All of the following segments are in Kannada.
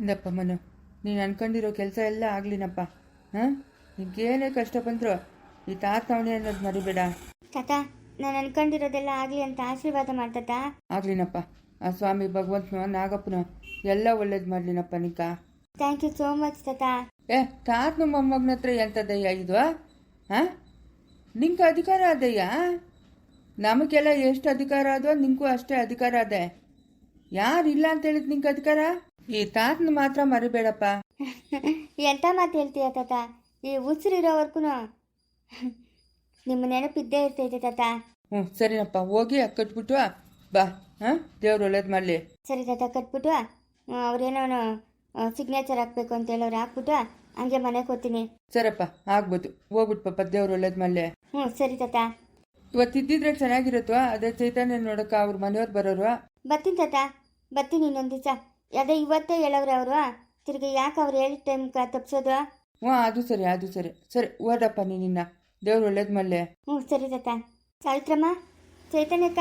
ಇಂದಪ್ಪ ಮನು ನೀನು ಅನ್ಕೊಂಡಿರೋ ಕೆಲಸ ಎಲ್ಲ ಆಗ್ಲಿನಪ್ಪ ಹಾಂ? ನಿಗೇನೇ ಕಷ್ಟ ಬಂದ್ರು ಈ ತಾತವಣೆ ಅನ್ನೋದು ಮರಿಬೇಡ. ತಾತ ನಾನು ಅನ್ಕೊಂಡಿರೋದೆಲ್ಲ ಆಗಲಿ ಅಂತ ಆಶೀರ್ವಾದ ಮಾಡ್ತಾ ಆಗ್ಲಿನಪ್ಪ ಆ ಸ್ವಾಮಿ ಭಗವಂತನ ನಾಗಪ್ಪನ ಎಲ್ಲ ಒಳ್ಳೇದು ಮಾಡ್ಲಿನಪ್ಪ ನಿಕ. ಥ್ಯಾಂಕ್ ಯು ಸೋ ಮಚ್ ತಾತ. ಏ ತಾತನ ಮೊಮ್ಮಗನ ಹತ್ರ ದಯ್ಯ ಇದು ಹಾಂ? ನಿಂಗೆ ಅಧಿಕಾರ ಅದಯ್ಯ ನಮಗೆಲ್ಲ ಎಷ್ಟು ಅಧಿಕಾರ ಅದೋ ನಿಂಗೂ ಅಷ್ಟೇ ಅಧಿಕಾರ ಅದೇ ಯಾರು ಇಲ್ಲ ಅಂತ ಹೇಳಿದ್ ನಿಂಗೆ ಅಧಿಕಾರ? ಈ ತಾತನ ಮಾತ್ರ ಮರಿಬೇಡಪ್ಪ. ಎಂಥ ಮಾತು ಹೇಳ್ತೀಯ ತಾತ? ಈ ಉಸಿರಿರೋವರ್ಗು ನಿಮ್ಮ ನೆನಪಿದ್ದೇ ಇರ್ತೈತೆ ತಾತ. ಹ್ಞೂ ಸರಿನಪ್ಪ ಹೋಗಿ ಕಟ್ಬಿಟ್ಟು ಬಾ ಹಾಂ ದೇವ್ರು ಒಳ್ಳೇದು ಮಾಡಲಿ. ಸರಿ ತಾತ ಕಟ್ಬಿಟ್ಟು ಅವ್ರೇನೋ ಸಿಗ್ನೇಚರ್ ಹಾಕ್ಬೇಕು ಅಂತ ಹೇಳೋರು ಹಾಕ್ಬಿಟ್ಟು ಹಂಗೆ ಮನೆಗೆ ಹೋಗ್ತೀನಿ. ಸರಪ್ಪ ಆಗ್ಬೋದು. ಹೋಗ್ಬಿಟ್ಟು ಪಾಪ ದೇವ್ರು ಒಳ್ಳೇದು ಮಾಡಲಿ. ಹ್ಞೂ ಸರಿ ತಾತ. ಇವತ್ತು ಇದ್ದಿದ್ರೆ ಚೆನ್ನಾಗಿರುತ್ತೋ ಅದೇ ಚೈತನ್ಯ ನೋಡಕ್ಕೆ ಅವ್ರ ಮನೆಯವ್ರು ಬರೋರು. ಬರ್ತೀನಿ ತಾತ ಬರ್ತೀನಿ ಇನ್ನೊಂದು ದಿವಸ. ಅದೇ ಇವತ್ತೇ ಹೇಳವ್ರೆ ಅವರು. ತಿರ್ಗಿ ಯಾಕೆ ಅವ್ರು ಹೇಳಿದ ಟೈಮ್ ತಪ್ಸೋದು? ಹ್ಞೂ ಅದು ಸರಿ ಅದು ಸರಿ. ಸರಿ ಓದಪ್ಪ ನಿನ್ನ. ದೇವ್ರು ಒಳ್ಳೇದು ಮಲ್ಲೆ ಹ್ಞೂ ಸರಿ ತಾತ. ಸಾವಿತ್ರಮ್ಮ ಚೈತನ್ಯಕ್ಕ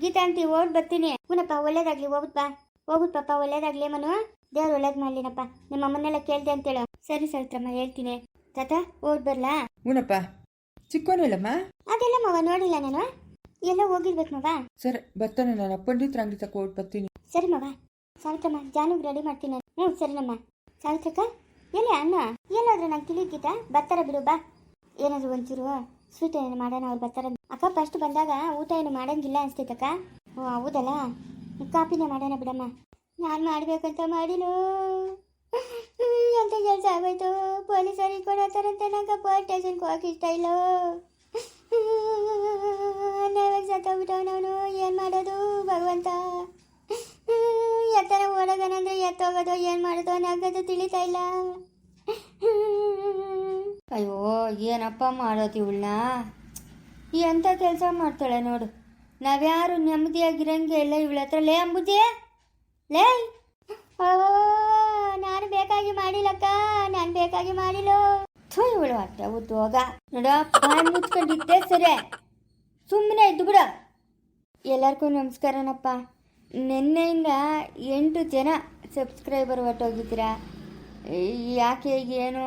ಗೀತಾ ಆಂಟಿ ಓಡ್ ಬರ್ತೀನಿ. ಹ್ಞೂನಪ್ಪ ಒಳ್ಳೇದಾಗ್ಲಿ ಹೋಗುದ್ ಬಾ. ಹೋಗುದ್ ಪಾಪ ಒಳ್ಳೇದಾಗ್ಲಿ ಮನು. ದೇವ್ರು ಒಳ್ಳೇದು ಮಾಡ್ಲಿನಪ್ಪ. ನಿಮ್ಮ ಅಮ್ಮನ್ನೆಲ್ಲ ಕೇಳ್ದೆ ಅಂತೇಳು. ಸರಿ ಸಾವಿತ್ರಮ್ಮ ಹೇಳ್ತೀನಿ. ತಾತ ಓಡ್ ಬರ್ಲಾ? ಹ್ಞೂನಪ್ಪ ಚಿಕ್ಕೋನಿಲ್ಲಮ್ಮ ಅದೆಲ್ಲ ಮವ ನೋಡಿಲ್ಲ ನಾನು. ಎಲ್ಲ ಹೋಗಿರ್ಬೇಕು ಮವ. ಸರಿ ಬರ್ತಾನೆ ನಾನು. ಪಂಡಿತ್ರ ಅಂಗಡಿ ತಕ ಬರ್ತೀನಿ. ಸರಿ ಮವ. ಸಾವಿತ್ರಮ್ಮ ಜಾನು ರೆಡಿ ಮಾಡ್ತೀನಿ. ಹ್ಞೂ ಸರಿನಮ್ಮ. ಸಾವಿತ್ರಕ್ಕ ಎಲ್ಲಿ ಅಣ್ಣ? ಎಲ್ಲಾದ್ರೂ ನಂಗೆ ತಿಳಿದ್ಗಿತ್ತ ಬರ್ತಾರ ಬಿಡು, ಬಾ. ಏನಾದರೂ ಒಂಚೂರು ಸ್ವೀಟ್ ಏನು ಮಾಡೋಣ, ಅವ್ರು ಬರ್ತಾರ. ಅಕ್ಕ ಫಸ್ಟ್ ಬಂದಾಗ ಊಟ ಏನು ಮಾಡೋಂಗಿಲ್ಲ ಅನಿಸ್ತೈತಕ್ಕ. ಓ, ಹೌದಲ್ಲ? ಕಾಪಿನೇ ಮಾಡೋಣ ಬಿಡಮ್ಮ. ನಾನು ಮಾಡಬೇಕಂತ ಮಾಡಿಲು ಎಂತ ಕೆಲಸ ಆಗೋಯ್ತು? ಪೊಲೀಸರಿಗೆ ಇಟ್ಕೊಂಡು ನಂಗೆ ಪೊಲೀಸ್ ಸ್ಟೇಷನ್ಗೆ ಹೋಗಿ ಇಷ್ಟ ಇಲ್ಲ. ಸತ್ತೋಗ್ಬಿಟ್ಟವನವನು ಏನು ಮಾಡೋದು ಭಗವಂತ. ಎತ್ತರ ಓಡೋಗನಂದ್ರೆ ಎತ್ತೋಗೋದು, ಏನು ಮಾಡೋದು ನಗೋದು ತಿಳಿತಾ ಇಲ್ಲ. ಅಯ್ಯೋ, ಏನಪ್ಪ ಮಾಡೋದು ಇವಳನ್ನ? ಎಂಥ ಕೆಲಸ ಮಾಡ್ತಾಳೆ ನೋಡು. ನಾವ್ಯಾರು ನೆಮ್ಮದಿಯಾಗಿರಂಗೆ ಇಲ್ಲ ಇವಳ ಹತ್ರ. ಲೇ ಅಂಬುದಿ ಲೇ. ಓ, ನಾನು ಬೇಕಾಗಿ ಮಾಡಿಲ್ಲಕ್ಕ, ನಾನು ಬೇಕಾಗಿ ಮಾಡಿಲ್ಲ. ಥೂ, ಇವಳು ಹೊಟ್ಟೆ ಉದ್ಯೋಗ ನೋಡ, ಬಾಯಿ ಮುಚ್ಕೊಂಡಿದ್ದೆ ಸರಿ. ಸುಮ್ಮನೆ ಇದ್ದು ಬಿಡ. ಎಲ್ಲರಿಗೂ ನಮಸ್ಕಾರನಪ್ಪ. ನಿನ್ನೆಯಿಂದ ಎಂಟು ಜನ ಸಬ್ಸ್ಕ್ರೈಬರ್ ಹೊಟ್ಟೋಗಿದ್ದೀರಾ ಯಾಕೆ ಏನು?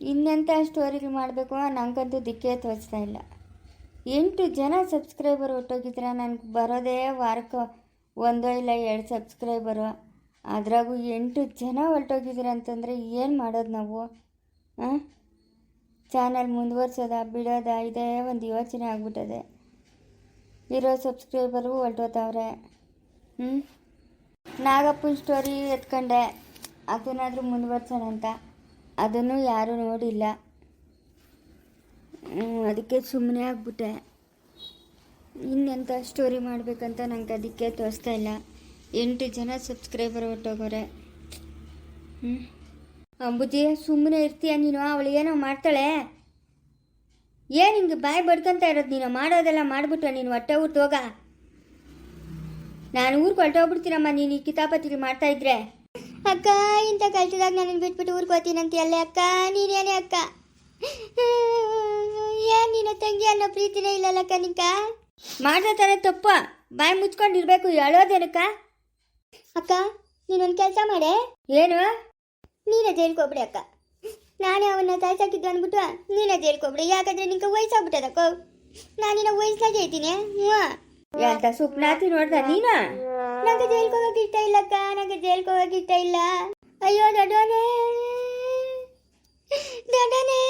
ಇನ್ನೆಂಥ ಸ್ಟೋರಿಗಳು ಮಾಡಬೇಕು ನನಗಂತೂ ದಿಕ್ಕೇ ತೋರಿಸ್ತಾ ಇಲ್ಲ. ಎಂಟು ಜನ ಸಬ್ಸ್ಕ್ರೈಬರ್ ಹೊಟ್ಟೋಗಿದ್ದೀರಾ ನನಗೆ ಬರೋದೇ ವಾರಕ್ಕೆ ಒಂದೋ ಇಲ್ಲ ಎರಡು ಸಬ್ಸ್ಕ್ರೈಬರು. ಅದ್ರಾಗೂ ಎಂಟು ಜನ ಹೊರಟೋಗಿದ್ದೀರ ಅಂತಂದರೆ ಏನು ಮಾಡೋದು ನಾವು? ಹಾಂ ಚಾನಲ್ ಮುಂದುವರ್ಸೋದ, ಬಿಡೋದ? ಇದೇ ಒಂದು ಯೋಚನೆ ಆಗ್ಬಿಟ್ಟದೆ. ಇರೋ ಸಬ್ಸ್ಕ್ರೈಬರು ಹೊರಟೋತವ್ರೆ ಹ್ಞೂ ನಾಗಪ್ಪನ ಸ್ಟೋರಿ ಎತ್ಕೊಂಡೆ. ಅದನ್ನಾದರೂ ಮುಂದುವರ್ಸೋಣ ಅಂತ. ಅದನ್ನು ಯಾರೂ ನೋಡಿಲ್ಲ. ಅದಕ್ಕೆ ಸುಮ್ಮನೆ ಆಗ್ಬಿಟ್ಟೆ. ಇನ್ನೆಂಥ ಸ್ಟೋರಿ ಮಾಡಬೇಕಂತ ನಂಗೆ ಅದಕ್ಕೆ ತೋರಿಸ್ತಾ ಇಲ್ಲ. ಎಂಟು ಜನ ಸಬ್ಸ್ಕ್ರೈಬರ್ ಹೊಟ್ಟೋಗೋರೆ ಹ್ಞೂ ಅಂಬುಜಿ ಸುಮ್ಮನೆ ಇರ್ತೀಯ ನೀನು? ಅವಳು ಏನೋ ಮಾಡ್ತಾಳೆ? ಏನು ಹಿಂಗೆ ಬಾಯಿ ಬಡ್ಕೊಂತ ಇರೋದು ನೀನು? ಮಾಡೋದೆಲ್ಲ ಮಾಡಿಬಿಟ್ಟು ನೀನು ಹೊಟ್ಟೆ ಊಟ ಹೋಗ? ನಾನು ಊರಿಗೆ ಹೊರಟೋಗ್ಬಿಡ್ತೀನಮ್ಮ. ನೀನು ಈ ಕಿತಾಪತಿರಿ ಮಾಡ್ತಾ ಇದ್ರೆ. ಅಕ್ಕ ಇಂಥ ಕಲ್ತಿದಾಗ ನಾನು ಬಿಟ್ಬಿಟ್ಟು ಊರಿಗೆ ಹೋಗ್ತೀನಂತ ಅಲ್ಲೇ ಅಕ್ಕ? ನೀನೇನೇ ಅಕ್ಕ? ಏನ್ ನಿನ್ನ ತಂಗಿ ಅನ್ನೋ ಪ್ರೀತಿನೇ ಇಲ್ಲಲ್ಲಕ್ಕ ನಿಂಕ? ಮಾಡ್ದ ತಾನೆ ತಪ್ಪ. ಬಾಯಿ ಮುಚ್ಕೊಂಡಿರ್ಬೇಕು ಹೇಳೋದೇನಕ್ಕ? ಅಕ್ಕ ನೀನೊಂದು ಕೆಲಸ ಮಾಡೆ? ಏನು? ನೀನೇ ಜೈಲ್ಕೋಗ್ಬಿಡಿ ಅಕ್ಕ. ನಾನೇ ಅವನ್ನ ಸಾಯ್ಸಾಕಿದ್ದು ಅಂದ್ಬಿಟ್ಟು ನೀನೇ ಜೈಲ್ಕೋಗ್ಬಿಡಿ ಯಾಕಂದ್ರೆ ನಿಂಗೆ ವಯಸ್ಸಾಗ್ಬಿಟ್ಟದಕ್ಕೋ? ನಾನಿನ್ನ ವಯಸ್ಸಾಗೆ ಇದ್ದೀನಿ. ಹ್ಞೂ ಎಂತ ಸುಪ್ನಾತಿ ನೋಡ್ದ ನೀನ? ನಂಗೆ ಜೈಲ್ಗೆ ಹೋಗಕ್ಕೆ ಇಷ್ಟ ಇಲ್ಲಕ್ಕ ನಂಗೆ ಜೈಲ್ಗೆ ಹೋಗಕ್ಕೆ ಇಷ್ಟ ಇಲ್ಲ. ಅಯ್ಯೋ ದೊಡ್ಡೋನೇ. ದೊಡ್ಡವನೇ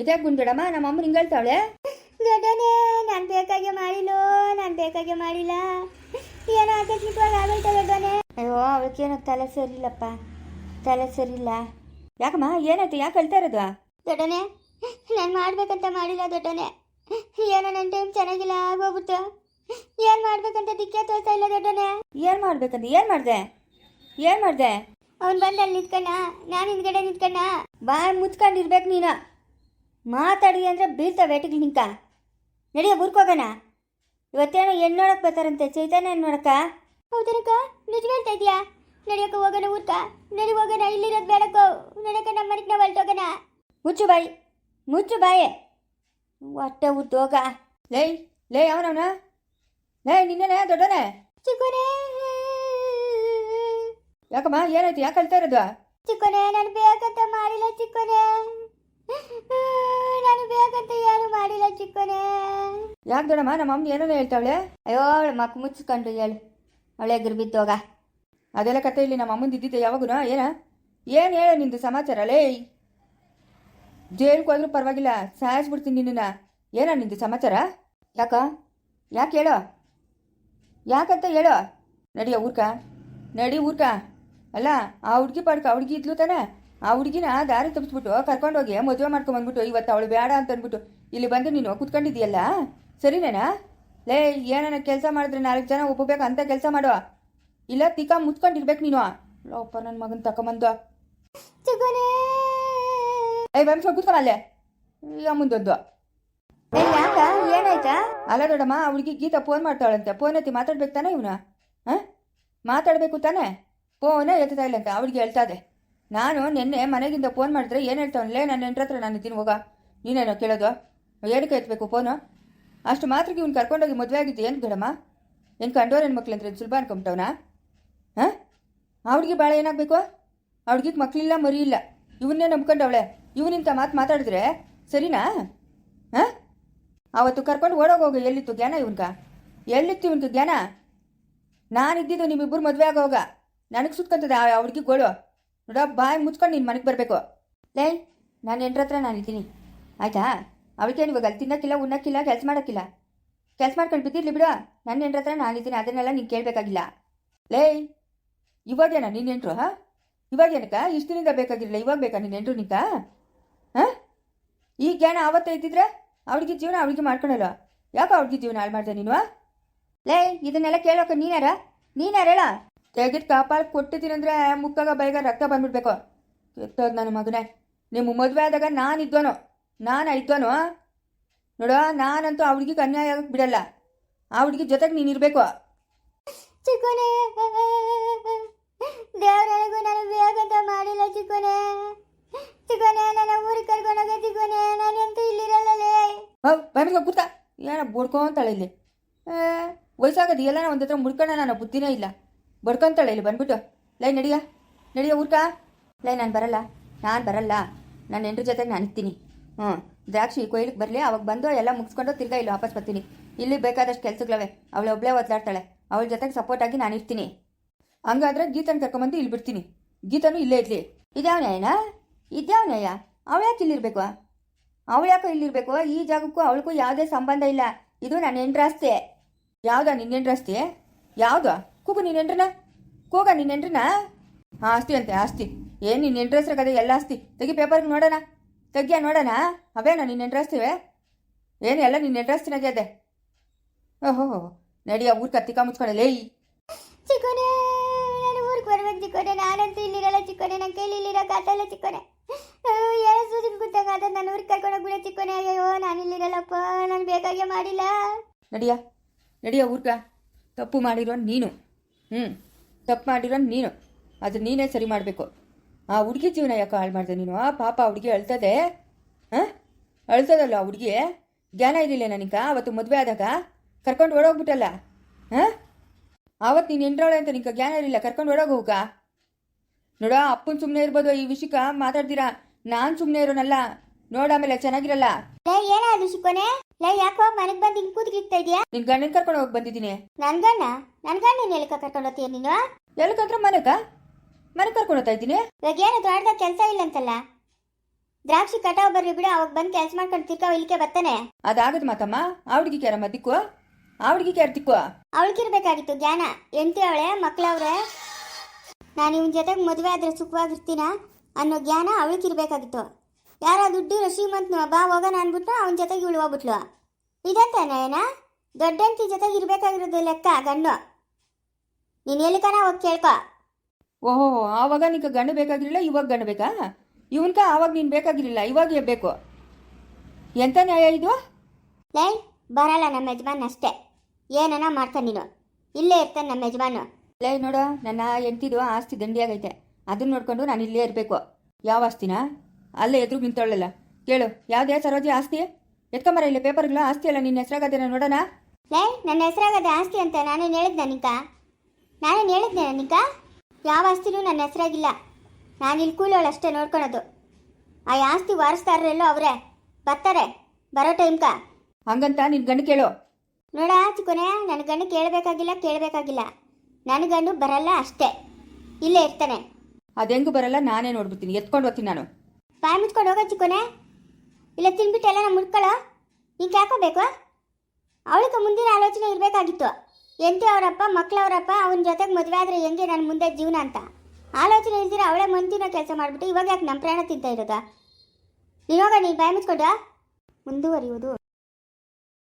ಇದೇ ಗುಂಡಡಮ್ಮ ನಮ್ಮ ಅಮ್ಮ ಹಿಂಗೆ ಹೇಳ್ತಾಳೆ ದೊಡ್ಡವನೇ ನಾನು ಬೇಕಾಗೆ ಮಾಡಿಲ್ಲ ನಾನು ಬೇಕಾಗೆ ಮಾಡಿಲ್ಲ. ಏನೋ ಆಕಸ್ಮಿಕವಾಗಿ ಆಗೋಯ್ತ ಅಯ್ಯೋ ಅಯ್ಯೋ ಅವಳಿಗೇನೋ ತಲೆ ಸರಿಲ್ಲಪ್ಪ ತಲೆ ಸರಿಲ್ಲ ಯಾಕಮ್ಮ ಏನಾಯ್ತು? ಯಾಕೆ ಹೇಳ್ತಾ ಇರೋದು? ದೊಡ್ಡನೆ ನಾನು ಮಾಡ್ಬೇಕಂತ ಮಾಡಿಲ್ಲ ದೊಡ್ಡನೆ. ಏನೋ ನನ್ನ ಟೈಮ್ ಚೆನ್ನಾಗಿಲ್ಲ ಆಗೋಗ್ಬಿಟ್ಟು. ಏನು ಮಾಡ್ಬೇಕಂತ ದಿಕ್ಕೆ ತೋರ್ತಾ ಇಲ್ಲ ದೊಡ್ಡನೆ. ಏನು ಮಾಡ್ಬೇಕಂತ ಏನು ಮಾಡಿದೆ? ಏನು ಮಾಡಿದೆ? ಅವ್ನು ಬಂದು ಅಲ್ಲಿ ನಿಂತ್ಕಣ್ಣ ನಾನು ಹಿಂದ್ಗಡೆ ನಿಂತ್ಕಣ್ಣ. ಬಾಯ್ ಮುಚ್ಕೊಂಡಿರ್ಬೇಕು ನೀನು. ಮಾತಾಡಿ ಅಂದರೆ ಬೀಳ್ತಾವೆ ವೇಟಿಗೆ ನಿಂಕ ನಡಿಯ ಊರ್ಕೋಗೋಣ ಇವತ್ತೇನೋ ಹೆಣ್ಣು ನೋಡಕ್ಕೆ ಬರ್ತಾರಂತೆ ಚೈತನ್ಯ ನೋಡಕ್ಕ? ಹೌದನಕ್ಕ ನಿಜ ಹೇಳ್ತಾ ಇದೀಯಾ ನಡಿಯಕ್ಕ ಹೋಗೋಣ ಊರ್ಕ ನಡಿ ಹೋಗೋಣ ಇಲ್ಲಿರೋದು ಬೇಡಕ್ಕೋ. ನಡಕ ನಮ್ಮ ಮನೆಗೆ ನಾವು ಹೊಲ್ಟೋಗೋಣ ಮುಚ್ಚು ಬಾಯಿ ಮುಚ್ಚು ಬಾಯಿ. ಹೊಟ್ಟೆ ಉದ್ದೋಗ ಲೇ ಲೇ ಅವನವನ ಲೇ ನಿನ್ನೆ ದೊಡ್ಡನೆ ಚಿಕ್ಕನೇ ಯಾಕಮ್ಮ ಏನಾಯ್ತು ಯಾಕೆ ಅಳ್ತಾ ಇರೋದು ಚಿಕ್ಕನೆ ನಾನು ಬೇಕಂತ ಮಾಡಿಲ್ಲ ಚಿಕ್ಕನೆ ನಾನು ಬೇಕಂತ ಏನು ಮಾಡಿಲ್ಲ ಚಿಕ್ಕನೆ ಯಾಕೆ ದೊಡಮ್ಮ ನಮ್ಮ ಅಮ್ಮ ಏನೋ ಹೇಳ್ತಾವಳೆ ಅಯ್ಯೋ ಅವಳು ಮಕ್ ಮುಚ್ಕೊಂಡು ಹೇಳು ಅವಳೆ ಬಿದ್ದೋಗ ಅದೆಲ್ಲ ಕತೆ ಇಲ್ಲಿ ನಮ್ಮ ಅಮ್ಮಂದು ಇದ್ದಿದ್ದೆ ಯಾವಾಗೂ ಏನ ಏನು ಹೇಳ ನಿಂದು ಸಮಾಚಾರ ಲೇ ಜೈಲ್ಗೆ ಹೋದ್ರೂ ಪರವಾಗಿಲ್ಲ, ಸಾಯಿಸ್ಬಿಡ್ತೀನಿ ನಿನ್ನನ್ನು. ಏನ ನಿಂದು ಸಮಾಚಾರ? ಯಾಕ? ಯಾಕೆ ಹೇಳೋ? ಯಾಕಂತ ಹೇಳೋ? ನಡಿಯ ಊರ್ಕ. ನಡಿ ಊರ್ಕ. ಅಲ್ಲ, ಆ ಹುಡುಗಿ ಪಾಡ್ಕ ಹುಡುಗಿ ಇದ್ಲು ತಾನೆ. ಆ ಹುಡುಗಿನ ದಾರಿ ತಪ್ಪಿಸ್ಬಿಟ್ಟು ಕರ್ಕೊಂಡೋಗಿ ಮದುವೆ ಮಾಡ್ಕೊಂಬಂದ್ಬಿಟ್ಟು ಇವತ್ತು ಅವಳು ಬೇಡ ಅಂತ ಅಂದ್ಬಿಟ್ಟು, ಇಲ್ಲಿ ಬಂದು ನೀನು ಕುತ್ಕೊಂಡಿದ್ದೀಯಲ್ಲ? ಸರಿನೇನಾ? ಲೇ, ಏನಾನ ಕೆಲಸ ಮಾಡಿದ್ರೆ ನಾಲ್ಕು ಜನ ಒಪ್ಪಬೇಕು ಅಂತ ಕೆಲಸ ಮಾಡುವ ಇಲ್ಲ ತಿಕ್ಕ ಮುಚ್ಕೊಂಡಿರ್ಬೇಕು ನೀನು. ಲೋಪ ನನ್ನ ಮಗನ ತಕೊಂಬಂದು ಏ ಬಂದು ಕೂತ್ಕೊಂಡು ಅಲ್ಲೇ. ಈಗ ಮುಂದೊಂದು ಏ, ಯಾಕ? ಏನಾಯ್ತಾ? ಅಲ್ಲ ದೊಡಮ್ಮ ಹುಡುಗಿ ಗೀತಾ ಫೋನ್ ಮಾಡ್ತಾಳಂತೆ. ಫೋನ್ ಎತ್ತಿ ಮಾತಾಡ್ಬೇಕು ತಾನೆ ಇವನ? ಹಾಂ? ಮಾತಾಡಬೇಕು ತಾನೆ? ಫೋನೇ ಎತ್ತಾ ಇಲ್ಲಂತೆ. ಅವಳಿಗೆ ಹೇಳ್ತಾ ಇದೆ. ನಾನು ನಿನ್ನೆ ಮನೆಗಿಂದ ಫೋನ್ ಮಾಡಿದ್ರೆ ಏನು ಹೇಳ್ತಾವನ್ಲೇ ನನ್ನ ಹೆಂಡ್ರ ಹತ್ರ ನಾನು ಇದ್ದೀನಿ ಹೋಗ ನೀನೇನೋ ಕೇಳೋದು? ಏನಕ್ಕೆ ಎತ್ತಬೇಕು ಫೋನು ಅಷ್ಟು ಮಾತ್ರಕ್ಕೆ ಇವ್ನು ಕರ್ಕೊಂಡೋಗಿ ಮದುವೆ ಆಗಿದ್ದು ಏನು ಗಡಮ್ಮ ಏನು ಕಂಡೋರ್ ಹೆಣ್ಮಕ್ಳು ಅಂದ್ರೆ ಸುಲಭ ಅನ್ಕೊಂಬಿಟ್ಟವನ ಹಾಂ? ಅವ್ಳಿಗೆ ಭಾಳ ಏನಾಗಬೇಕು? ಅವ್ಳಿಗೆ ಮಕ್ಕಳಿಲ್ಲ ಮರಿ ಇಲ್ಲ ಇವನ್ನೇ ನಂಬ್ಕೊಂಡವಳೆ. ಇವನಿಂತ ಮಾತು ಮಾತಾಡಿದ್ರೆ ಸರಿನಾ? ಹಾಂ? ಅವತ್ತು ಕರ್ಕೊಂಡು ಓಡೋಗೋಗ ಎಲ್ಲಿತ್ತು ಜ್ಞಾನ ಇವನ್ಗ? ಎಲ್ಲಿತ್ತು ಇವನ್ಗೆ ಜ್ಞಾನ? ನಾನಿದ್ದಿದ್ದು ನಿಮ್ಮಿಬ್ಬರು ಮದುವೆ ಆಗೋಗ ನನಗೆ ಸುತ್ಕೊಂತದೆ ಆ ಹುಡುಗಿ ಗೋಳು. ನೋಡ, ಬಾಯಿ ಮುಚ್ಕೊಂಡು ನಿನ್ನ ಮನೆಗೆ ಬರಬೇಕು. ಲೈ, ನಾನು ಎಂಟ್ರ ಹತ್ರ ನಾನಿದ್ದೀನಿ ಆಯ್ತಾ? ಅವಳಿಗೇನು ಇವಾಗ ಅಲ್ಲಿ ತಿನ್ನಕ್ಕಿಲ್ಲ, ಉಣ್ಣಕ್ಕಿಲ್ಲ, ಕೆಲಸ ಮಾಡೋಕ್ಕಿಲ್ಲ? ಕೆಲಸ ಮಾಡ್ಕೊಂಡು ಬಿದ್ದಿರಲಿ ಬಿಡು. ನನ್ನ ಎಂಟ್ರ ಹತ್ರ ನಾನಿದ್ದೀನಿ ಅದನ್ನೆಲ್ಲ ನೀನು ಕೇಳಬೇಕಾಗಿಲ್ಲ. ಲೇ ಇವಾಗೇನ ನಿನ್ನ ಎಂಟ್ರು ಹಾಂ? ಇವಾಗೇನಕ್ಕ ಇಷ್ಟು ದಿನದಿಂದ ಬೇಕಾಗಿರಲಿಲ್ಲ, ಇವಾಗ ಬೇಕಾ ನಿನ್ನ ಎಂಟ್ರು ನಿಂತ? ಹಾಂ? ಈ ಜ್ಞಾನ ಆವತ್ತೇ ಇದ್ದಿದ್ರೆ ಅವಳಿಗೆ ಜೀವನ ಅವಳಿಗೆ ಮಾಡ್ಕೊಳಲ್ಲ ಯಾಕೆ ಅವಳಿಗೆ ಜೀವನ ಹಾಳು ಮಾಡ್ದೆ ನೀನು ಲೇ, ಇದನ್ನೆಲ್ಲ ಕೇಳೋಕೆ ನೀನಾರ ನೀನಾರ ಹೇಳ? ತೆಗೆದು ಕಾಪಾಡ್ ಕೊಟ್ಟಿದ್ದೀನಂದ್ರೆ ಮುಕ್ಕಾಗ ಬೈಗ ರಕ್ತ ಬಂದ್ಬಿಡ್ಬೇಕು. ಎತ್ತೋದು ನನ್ನ ಮಗನೇ. ನಿಮ್ಮ ಮದುವೆ ಆದಾಗ ನಾನು ಇದ್ದವನು ನಾನು ಇದ್ದವನು ನೋಡೋ ನಾನಂತೂ ಅವಳಿಗೆ ಅನ್ಯಾಯ ಆಗಕ್ಕೆ ಬಿಡಲ್ಲ. ಆ ಹುಡುಗಿ ಜೊತೆಗೆ ನೀನು ಇರಬೇಕು. ಚಿಕ್ಕೋನೆ. ದೇವರನಿಗೂ ನಾನು ಬೇಕಂತ ಮಾಡಿಲ್ಲ ಚಿಕ್ಕೋನೆ. ಚಿಕ್ಕೋನೆ ಹೌದು ಬೈಬಿಡ್ಕೊ ಕೂತ. ಏನೋ ಬಡ್ಕೊಂತಾಳೆ ಇಲ್ಲಿ. ವಯಸ್ಸಾಗೋದು ಎಲ್ಲ ಒಂದು ಹತ್ರ ಮುಡ್ಕೊಂಡ ನಾನು ಬುದ್ಧಿನೇ ಇಲ್ಲ. ಬಡ್ಕೊಂತಾಳೆ ಇಲ್ಲಿ, ಬಂದ್ಬಿಟ್ಟು. ಲೈ, ನಡಿಯ. ನಡಿಯ, ಊರ್ಕ. ಲೈ, ನಾನು ಬರಲ್ಲ. ನಾನು ಬರಲ್ಲ. ನಾನು ಎಂಟ್ರ ಜೊತೆಗೆ ನಾನು ಇರ್ತೀನಿ. ಹ್ಞೂ ದ್ರಾಕ್ಷಿ ಕೊಯ್ಲಿಗೆ ಬರಲಿ, ಅವಾಗ ಬಂದು ಎಲ್ಲ ಮುಗಿಸ್ಕೊಂಡು ತಿರ್ಗಾ ಇಲ್ಲಿ ವಾಪಸ್ ಬರ್ತೀನಿ. ಇಲ್ಲಿ ಬೇಕಾದಷ್ಟು ಕೆಲಸಗಳವೆ. ಅವಳು ಒಬ್ಬಳೇ ಒದ್ಲಾಡ್ತಾಳೆ ಅವಳ ಜೊತೆಗೆ ಸಪೋರ್ಟ್ ಆಗಿ ನಾನು ಇರ್ತೀನಿ. ಹಂಗಾದ್ರೆ ಗೀತನ ಕರ್ಕೊಂಬಂದು ಇಲ್ಲಿ ಬಿಡ್ತೀನಿ. ಗೀತನೂ ಇಲ್ಲೇ ಇರಲಿ ಇದ್ಯಾವ ನ್ಯಾಯನಾ ಇದ್ಯಾವ ನ್ಯಾಯ ಅವಳು ಯಾಕೆ ಇಲ್ಲಿರ್ಬೇಕು? ಅವಳು ಯಾಕೋ ಇಲ್ಲಿರ್ಬೇಕು? ಈ ಜಾಗಕ್ಕೂ ಅವಳಿಗೂ ಯಾವುದೇ ಸಂಬಂಧ ಇಲ್ಲ. ಇದು ನನ್ನ ಎಂಟ್ರಾಸ್ತಿ ಯಾವ್ದ ನಿನ್ನ ಎಂಟ್ರಾಸ್ತಿ ಯಾವ್ದು? ಕೂಗು ನಿನ್ನ ಎಂಟ್ರನ ಕೂಗ ನಿನ್ನ ಎಂಟ್ರನ ಹಾಂ ಆಸ್ತಿ ಅಂತೆ ಆಸ್ತಿ ಏನು ನಿನ್ನ ಹೆಂಡ್ರ ಕದೆ ಎಲ್ಲ ಆಸ್ತಿ ತೆಗಿ ಪೇಪರ್ಗೆ ನೋಡೋಣ. ತೆಗಿಯ ನೋಡೋಣ? ಅವೇನಾ ನಿನ್ನ ಎಂಟ್ರಾಸ್ತಿವೆ ಏನು ಎಲ್ಲ ನಿನ್ನ ನಗೆ ಅದೇ ಓಹೋ ನಡಿಯ ಊರ್ ಕತ್ತಿಕ ಮುಚ್ಕೊಳ್ಳಲೇ ಚಿಕ್ಕೋನೆ, ನಾನು ಊರಿಗೆ ಬರ್ಬೇಕು ಚಿಕ್ಕೋನೆ. ನಾನಂತೂ ಇಲ್ಲಿರಲ್ಲ ಚಿಕ್ಕೋನೆ. ನನ್ನ ಕೈಲಿ ಇಲ್ಲಿರಕ್ಕಾಗಲ್ಲ ಚಿಕ್ಕೋನೆ ಏನೋ ಸೂಚನೆ ಗೊತ್ತಾಗ ನಾನು ಊರಿಗೆ ಅಯ್ಯೋ ನಾನು ಇಲ್ಲಿರಲ್ಲಪ್ಪ ನಾನು ಬೇಕಾಗೆ ಮಾಡಿಲ್ಲ. ನಡಿಯ ನಡಿಯ ಊರ್ಗ. ತಪ್ಪು ಮಾಡಿರೋ ನೀನು. ಹ್ಞೂ ತಪ್ಪು ಮಾಡಿರೋ ನೀನು. ಅದು ನೀನೇ ಸರಿ ಮಾಡಬೇಕು. ಆ ಹುಡುಗಿ ಜೀವನ ಯಾಕೆ ಹಾಳು ಮಾಡಿದೆ ನೀನು? ಆ ಪಾಪ ಹುಡುಗಿ ಅಳ್ತದೆ? ಹಾಂ? ಅಳ್ತದಲ್ಲ ಆ ಹುಡುಗಿ? ಜ್ಞಾನ ಇರಲಿಲ್ಲ ನನಗ? ಅವತ್ತು ಮದುವೆ ಆದಾಗ? ಕರ್ಕೊಂಡು ಓಡೋಗ್ಬಿಟ್ಟಲ್ಲ? ಹಾಂ? ಆವತ್ತು ನೀನು ಎಂಟ್ರೋಳೆ ಅಂತ ನಿಂಗೆ ಜ್ಞಾನ ಇರಲಿಲ್ಲ? ಕರ್ಕೊಂಡು ಓಡೋಗೋಗ ನೋಡೋ, ಅಪ್ಪನ ಸುಮ್ಮನೆ ಇರ್ಬೋದು ಈ ವಿಷಯಕ್ಕೆ ಮಾತಾಡ್ತೀರಾ? ನಾನು ಸುಮ್ಮನೆ ಇರೋನಲ್ಲ. ನೋಡ ಆಮೇಲೆ ಚೆನ್ನಾಗಿರಲ್ಲ. ಲೇ ಏನಾದ್ರು ಚಿಕ್ಕೋನೆ ಲೇ ಯಾಕೋ ಮನೆಗೆ ಬಂದು ಹಿಂಗೆ ಕೂತ್ಕಿರ್ತಾ ಇದೆಯಾ? ನಿನ್ ಗಂಡನ ಕರ್ಕೊಂಡು ಹೋಗಿ ಬಂದಿದ್ದೀನಿ. ನನ್ ಗಂಡ? ನನ್ ಗಂಡ ನೀನ್ ಎಲ್ಲಿ ಕರ್ಕೊಂಡು ಹೋಗ್ತೀಯ ನೀನು? ಎಲ್ಕಂದ್ರೆ ಮನೆಗ? ಮನೆ ಕರ್ಕೊಂಡು ಹೋಗ್ತಾ ಇದ್ದೀನಿ. ಇವಾಗ ಏನು ದೊಡ್ಡದಾಗ ಕೆಲಸ ಇಲ್ಲ ಅಂತಲ್ಲ? ದ್ರಾಕ್ಷಿ ಕಟಾವ್ ಬರ್ರಿ ಬಿಡು ಅವಾಗ ಬಂದು ಕೆಲಸ ಮಾಡ್ಕೊಂಡು ತಿರ್ಕಾವ ಇಲ್ಲಿಗೆ ಬರ್ತಾನೆ. ಅದಾಗದ್ ಮಾತಮ್ಮ. ಆ ಹುಡುಗಿ ಕ್ಯಾರ ಮದ್ದಿಕ್ಕು ಆ ಹುಡುಗಿ ಕ್ಯಾರ ತಿಕ್ಕು ಅವಳಿಗಿರ್ಬೇಕಾಗಿತ್ತು ಜ್ಞಾನ. ಎಂತಿ ಅವಳೆ ಮಕ್ಳವ್ರೆ ನಾನು ಇವನ್ ಜೊತೆಗೆ ಮದುವೆ ಆದ್ರೆ ಸುಖವಾಗಿರ್ತೀನ ಅನ್ನೋ ಜ್ಞಾನ ಅವಳಿಗಿರ್ಬೇಕಾಗಿತ್ತು ಯಾರ ದುಡ್ಡು ಶ್ರೀಮಂತನು ಬಾ ಹೋಗೋಣ ಅಂದ್ಬಿಟ್ಟು ಅವನ ಜೊತೆಗೆ ಇವಳು ಹೋಗ್ಬಿಟ್ಲು. ಇದಂತೆ ನಯನ? ದೊಡ್ಡಂತಿ ಜೊತೆಗೆ ಇರ್ಬೇಕಾಗಿರೋದು ಲೆಕ್ಕ ಗಂಡು. ನೀನು ಎಲ್ಲಿ ಕಣ ಹೋಗಿ ಕೇಳ್ಕೊ. ಓಹೋ ಆವಾಗ ನಿಂಗೆ ಗಂಡು ಬೇಕಾಗಿರಲಿಲ್ಲ ಇವಾಗ ಗಂಡು ಬೇಕಾ? ಇವನ್ಕ ಆವಾಗ ನೀನು ಬೇಕಾಗಿರಲಿಲ್ಲ ಇವಾಗ ಬೇಕು ಎಂತ ನ್ಯಾಯ ಇದು? ಲೈ ಬರಲ್ಲ ನಮ್ಮ ಯಜಮಾನ್ ಅಷ್ಟೇ. ಏನನ ಮಾಡ್ತಾನೆ ನೀನು. ಇಲ್ಲೇ ಇರ್ತಾನೆ ನಮ್ಮ ಯಜಮಾನು. ಲೈ ನೋಡು ನನ್ನ ಹೆಂಡ್ತಿದು ಆಸ್ತಿ ದಂಡಿಯಾಗೈತೆ. ಆಗೈತೆ ಅದನ್ನ ನೋಡ್ಕೊಂಡು ನಾನು ಇಲ್ಲೇ ಇರಬೇಕು. ಯಾವ ಆಸ್ತಿನ? ಅಲ್ಲೇ ಎದುರು ನಿಂತೊಳ್ಳಲ್ಲ ಕೇಳು ಯಾವ್ದೇ ಸರೋಜಿ ಆಸ್ತಿ? ಎತ್ಕೊಂಬರ ಇಲ್ಲಿ ಪೇಪರ್ಗಳು ಆಸ್ತಿ ಅಲ್ಲ ನಿನ್ನ ಹೆಸ್ರಾಗದೇನ ನೋಡೋಣ? ಲೇ ನನ್ನ ಹೆಸರಾಗದೆ ಆಸ್ತಿ ಅಂತ ನಾನೇನು ಹೇಳಿದ್ನ ನಿಕ? ನಾನೇನು ಹೇಳಿದ್ನೆ ನಿಂಕ? ಯಾವ ಆಸ್ತಿನೂ ನನ್ನ ಹೆಸರಾಗಿಲ್ಲ. ನಾನು ಇಲ್ಲಿ ಕೂಲೋಳು ಅಷ್ಟೇ ನೋಡ್ಕೊಳೋದು. ಆ ಆಸ್ತಿ ವಾರಸ್ದಾರರೆಲ್ಲೋ ಅವರೇ ಬರ್ತಾರೆ ಬರೋ ಟೈಮ್ಕ? ಹಂಗಂತ ನಿನ್ ಗಂಡು ಕೇಳು. ನೋಡ ಚಿಕ್ಕೋನೆ ನನ್ನ ಗಂಡು ಕೇಳಬೇಕಾಗಿಲ್ಲ ಕೇಳಬೇಕಾಗಿಲ್ಲ. ನನ್ನ ಗಂಡು ಬರಲ್ಲ ಅಷ್ಟೇ. ಇಲ್ಲೇ ಇರ್ತಾನೆ. ಅದೆಂಗೂ ಬರಲ್ಲ ನಾನೇ ನೋಡ್ಬಿಡ್ತೀನಿ ಎತ್ಕೊಂಡು ಹೋಗ್ತೀನಿ ನಾನು. ಬಾಯಿ ಮುಚ್ಕೊಂಡು ಹೋಗೋ ಚಿಕ್ಕೋನೆ. ಇಲ್ಲ, ತಿನ್ಬಿಟ್ಟು ಎಲ್ಲ ಮುಡ್ಕೊಳ್ಳೋ ನೀನು ಯಾಕೋಬೇಕು ಬೇಕು ಅವಳಿಗೆ ಮುಂದಿನ ಆಲೋಚನೆ ಇರಬೇಕಾಗಿತ್ತು. ಎಂತೆ ಅವರಪ್ಪ ಮಕ್ಕಳವರಪ್ಪ ಅವನ ಜೊತೆಗೆ ಮದುವೆ ಆದರೆ ಹೆಂಗೆ ನನ್ನ ಮುಂದೆ ಜೀವನ ಅಂತ. ಆಲೋಚನೆ ಇಲ್ದಿರ ಅವಳೇ ಮುಂದಿನ ಕೆಲಸ ಮಾಡಿಬಿಟ್ಟು ಇವಾಗ ಯಾಕೆ ನಮ್ಮ ಪ್ರಾಣ ತಿಂತ ಇರೋದ? ನೀನೋಗ ನೀನು ಬಾಯಿ ಮುಚ್ಕೊಂಡ. ಮುಂದುವರಿಯುವುದು.